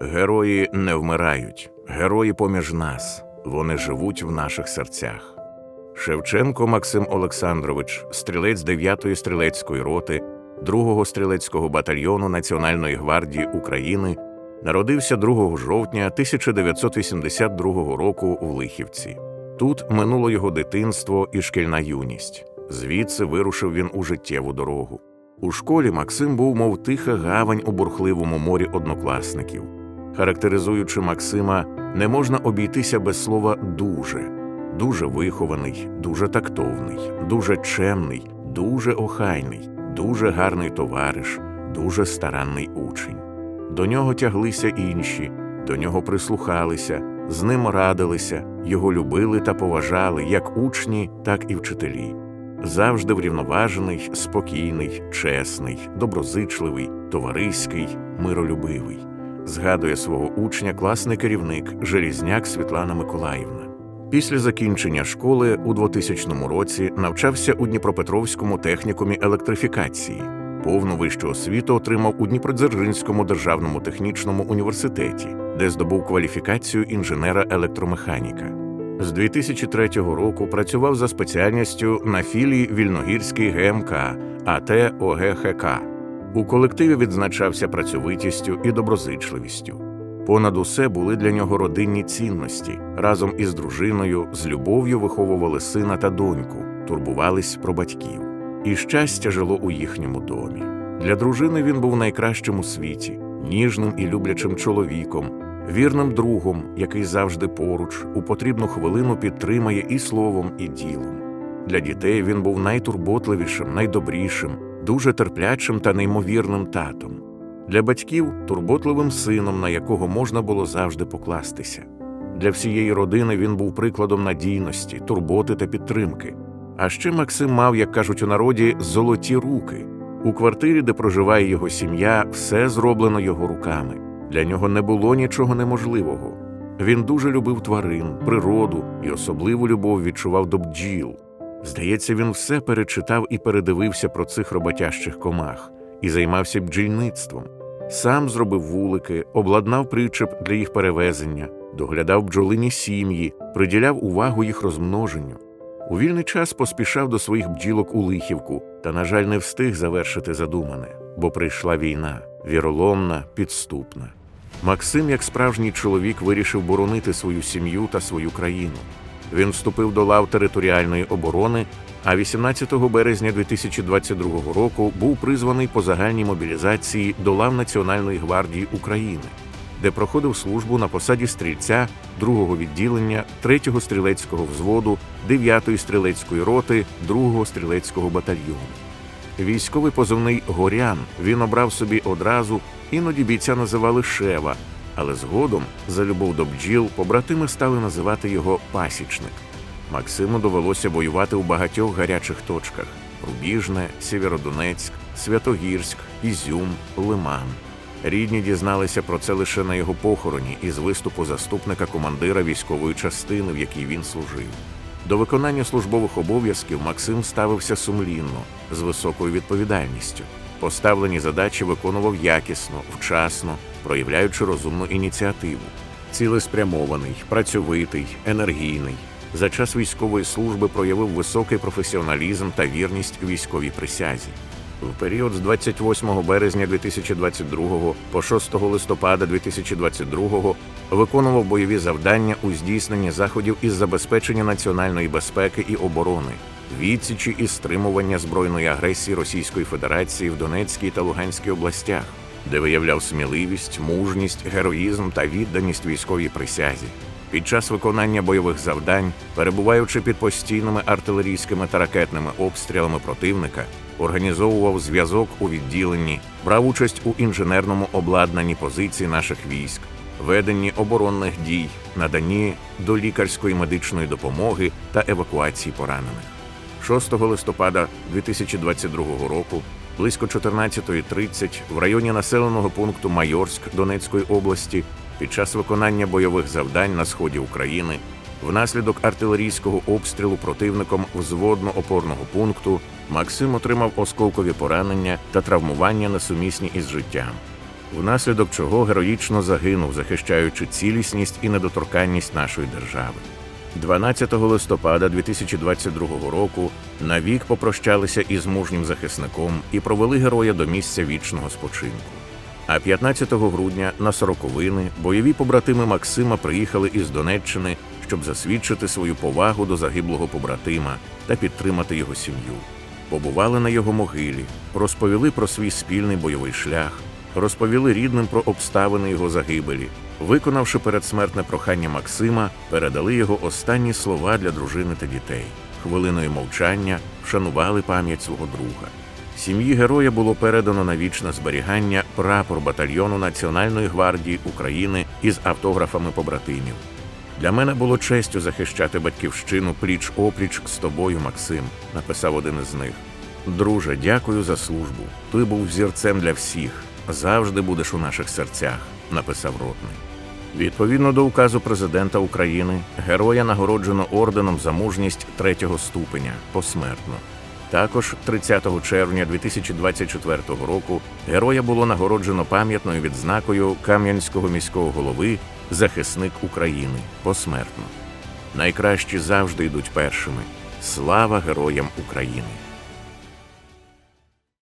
Герої не вмирають, герої поміж нас, вони живуть в наших серцях. Шевченко Максим Олександрович, стрілець 9-ї стрілецької роти, 2-го стрілецького батальйону Національної гвардії України, народився 2 жовтня 1982 року в Лихівці. Тут минуло його дитинство і шкільна юність. Звідси вирушив він у життєву дорогу. У школі Максим був, мов тиха гавань у бурхливому морі однокласників. Характеризуючи Максима, не можна обійтися без слова дуже. Дуже вихований, дуже тактовний, дуже чемний, дуже охайний, дуже гарний товариш, дуже старанний учень. До нього тяглися інші, до нього прислухалися, з ним радилися, його любили та поважали як учні, так і вчителі. Завжди врівноважений, спокійний, чесний, доброзичливий, товариський, миролюбивий. Згадує свого учня класний керівник Желізняк Світлана Миколаївна. Після закінчення школи у 2000 році навчався у Дніпропетровському технікумі електрифікації. Повну вищу освіту отримав у Дніпродзержинському державному технічному університеті, де здобув кваліфікацію інженера-електромеханіка. З 2003 року працював за спеціальністю на філії Вільногірський ГМК АТ ОГХК. У колективі відзначався працьовитістю і доброзичливістю. Понад усе були для нього родинні цінності. Разом із дружиною з любов'ю виховували сина та доньку, турбувались про батьків. І щастя жило у їхньому домі. Для дружини він був найкращим у світі, ніжним і люблячим чоловіком, вірним другом, який завжди поруч, у потрібну хвилину підтримає і словом, і ділом. Для дітей він був найтурботливішим, найдобрішим, дуже терплячим та неймовірним татом. Для батьків турботливим сином, на якого можна було завжди покластися. Для всієї родини він був прикладом надійності, турботи та підтримки. А ще Максим мав, як кажуть у народі, золоті руки. У квартирі, де проживає його сім'я, все зроблено його руками. Для нього не було нічого неможливого. Він дуже любив тварин, природу і особливу любов відчував до бджіл. Здається, він все перечитав і передивився про цих роботящих комах і займався бджільництвом. Сам зробив вулики, обладнав причеп для їх перевезення, доглядав бджолині сім'ї, приділяв увагу їх розмноженню. У вільний час поспішав до своїх бджілок у Лихівку та, на жаль, не встиг завершити задумане, бо прийшла війна, віроломна, підступна. Максим, як справжній чоловік, вирішив боронити свою сім'ю та свою країну. Він вступив до лав територіальної оборони, а 18 березня 2022 року був призваний по загальній мобілізації до лав Національної гвардії України, де проходив службу на посаді стрільця 2-го відділення 3-го стрілецького взводу 9-ї стрілецької роти 2-го стрілецького батальйону. Військовий позивний Горян він обрав собі одразу, іноді бійця називали Шева, але згодом, за любов до бджіл, побратими стали називати його пасічник. Максиму довелося воювати у багатьох гарячих точках: Рубіжне, Сєвєродонецьк, Святогірськ, Ізюм, Лиман. Рідні дізналися про це лише на його похороні із виступу заступника командира військової частини, в якій він служив. До виконання службових обов'язків Максим ставився сумлінно, з високою відповідальністю. Поставлені задачі виконував якісно, вчасно, проявляючи розумну ініціативу. Цілеспрямований, працьовитий, енергійний. За час військової служби проявив високий професіоналізм та вірність військовій присязі. В період з 28 березня 2022 по 6 листопада 2022 виконував бойові завдання у здійсненні заходів із забезпечення національної безпеки і оборони, відсічі і стримування збройної агресії Російської Федерації в Донецькій та Луганській областях, де виявляв сміливість, мужність, героїзм та відданість військовій присязі. Під час виконання бойових завдань, перебуваючи під постійними артилерійськими та ракетними обстрілами противника, організовував зв'язок у відділенні, брав участь у інженерному обладнанні позицій наших військ, веденні оборонних дій, наданні до лікарської медичної допомоги та евакуації поранених. 6 листопада 2022 року близько 14.30 в районі населеного пункту Майорськ Донецької області під час виконання бойових завдань на сході України внаслідок артилерійського обстрілу противником взводно-опорного пункту Максим отримав осколкові поранення та травмування несумісні із життям. внаслідок чого героїчно загинув, захищаючи цілісність і недоторканність нашої держави. 12 листопада 2022 року навік попрощалися із мужнім захисником і провели героя до місця вічного спочинку. А 15 грудня на сороковини бойові побратими Максима приїхали із Донеччини, щоб засвідчити свою повагу до загиблого побратима та підтримати його сім'ю. Побували на його могилі, розповіли про свій спільний бойовий шлях, розповіли рідним про обставини його загибелі. Виконавши передсмертне прохання Максима, передали його останні слова для дружини та дітей. Хвилиною мовчання вшанували пам'ять свого друга. Сім'ї героя було передано на вічне зберігання прапор батальйону Національної гвардії України із автографами побратимів. Для мене було честю захищати батьківщину пліч опліч з тобою, Максим, написав один із них. Друже, дякую за службу. Ти був зірцем для всіх. Завжди будеш у наших серцях, написав ротний. Відповідно до указу президента України, героя нагороджено орденом за мужність третього ступеня посмертно. Також 30 червня 2024 року героя було нагороджено пам'ятною відзнакою Кам'янського міського голови Захисник України посмертно. Найкращі завжди йдуть першими. Слава героям України!